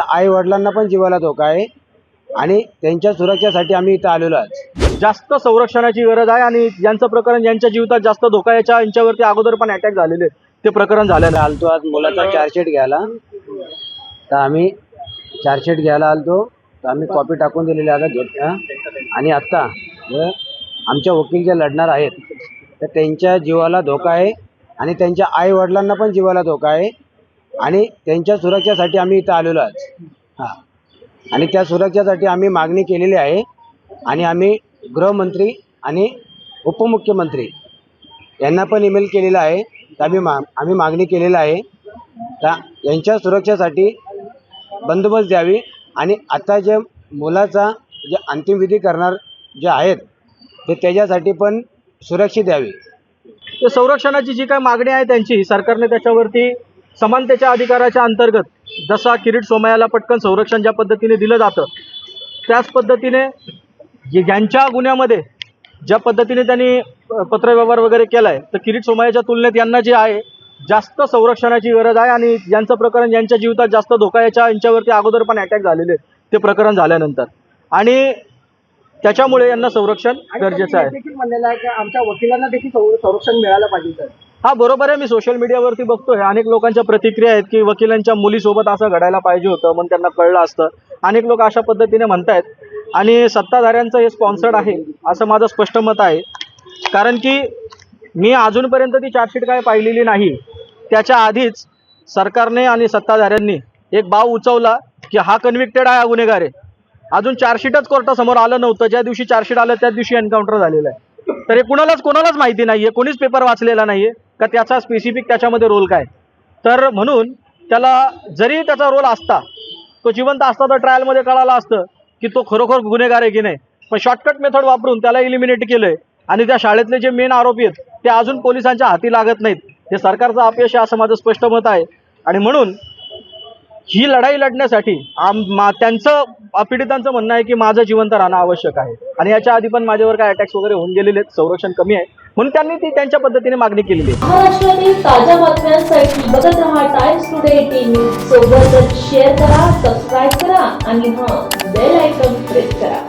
आई वडिलांना पण जीवाला धोका आहे आणि त्यांच्या सुरक्षेसाठी आम्ही इथं आलेलो आहोत. जास्त संरक्षणाची गरज आहे आणि यांचं प्रकरण यांच्या जीवितात जास्त धोका याच्या यांच्यावरती अगोदर पण अटॅक झालेले. ते प्रकरण झालेलं आलतो आज मुलाचा चार्जशीट घ्यायला. तर आम्ही चार्जशीट घ्यायला आलतो. तर आम्ही कॉपी टाकून दिलेली आता घेत. आणि आत्ता आमच्या वकील जे लढणार आहेत. तर त्यांच्या जीवाला धोका आहे आणि त्यांच्या आई वडिलांना पण जीवाला धोका आहे. आणि त्यांच्या सुरक्षेसाठी आम्ही इथं आलेलो आहोत. हां. आणि त्या सुरक्षेसाठी आम्ही मागणी केलेली आहे आणि आम्ही गृहमंत्री आणि उपमुख्यमंत्री यांना पण ईमेल केलेला आहे. तर आम्ही मा आम्ही मागणी केलेलं आहे. त्या यांच्या सुरक्षेसाठी बंदोबस्त द्यावी आणि आता जे मुलाचा जे अंतिमविधी करणार जे आहेत ते त्याच्यासाठी पण सुरक्षित द्यावी. तर संरक्षणाची जी काय मागणी आहे त्यांची सरकारने त्याच्यावरती समानतेच्या अधिकाराच्या अंतर्गत जसा किरीट सोमयाला पटकन संरक्षण ज्या पद्धतीने दिलं जातं त्याच पद्धतीने ज्यांच्या गुन्ह्यामध्ये ज्या पद्धतीने त्यांनी पत्रव्यवहार वगैरे केला आहे तर किरीट सोमयाच्या तुलनेत यांना जे आहे जास्त संरक्षणाची गरज आहे आणि यांचं प्रकरण यांच्या जीवितात जास्त धोका याच्या यांच्यावरती अगोदर पण अटॅक झालेले ते प्रकरण झाल्यानंतर. आणि त्याच्यामुळे यांना संरक्षण गरजेचं आहे. देखील म्हणलेलं आहे की आमच्या वकिलांना देखील संर- संरक्षण मिळालं पाहिजे हा बरोबर आहे. मी सोशल मीडियावरती बघतोय. अनेक लोकांच्या प्रतिक्रिया आहेत की वकिलांच्या मुलीसोबत असं घडायला पाहिजे होतं मग त्यांना कळलं असतं. अनेक लोक अशा पद्धतीने म्हणतायत. आणि सत्ताधाऱ्यांचं हे स्पॉन्सर्ड आहे असं माझं स्पष्ट मत आहे. कारण की मी अजूनपर्यंत ती चार्जशीट काय पाहिलेली नाही. त्याच्या आधीच सरकारने आणि सत्ताधाऱ्यांनी एक बाव उचवला की हा कन्व्हिक्टेड आहे हा गुन्हेगार आहे. अजून चार्जशीटच कोर्टासमोर आलं नव्हतं. ज्या दिवशी चार्जशीट आलं त्याच दिवशी एन्काउंटर झालेलं आहे. तर हे कुणालाच कोणालाच माहिती नाहीये कोणीच पेपर वाचलेला नाहीये का त्याचा स्पेसिफिक त्याच्यामध्ये रोल काय? तर म्हणून त्याला जरी त्याचा रोल असता तो जिवंत असता तर ट्रायलमध्ये कळालं असतं की तो खरोखर गुन्हेगार आहे की नाही. पण शॉर्टकट मेथड वापरून त्याला इलिमिनेट केलंय आणि त्या शाळेतले जे मेन आरोपी आहेत ते अजून पोलिसांच्या हाती लागत नाहीत. हे सरकारचं अपयश आहे असं माझं स्पष्ट मत आहे. आणि म्हणून ही लढाई लढण्यासाठी त्यांचं पीडितांचं म्हणणं आहे की माझं जिवंत राहणं आवश्यक आहे. आणि याच्या आधी पण माझ्यावर काय अटॅक्स वगैरे होऊन गेलेले आहेत संरक्षण कमी आहे. म्हणून त्यांनी ती त्यांच्या पद्धतीने मागणी केलेली आहे. महाराष्ट्रातील ताज्या बातम्यांसाठी बघत राहा टाइम्स टुडे टीव्ही सोबतच शेअर करा सबस्क्राईब करा आणि हां बेल आयकॉन प्रेस करा.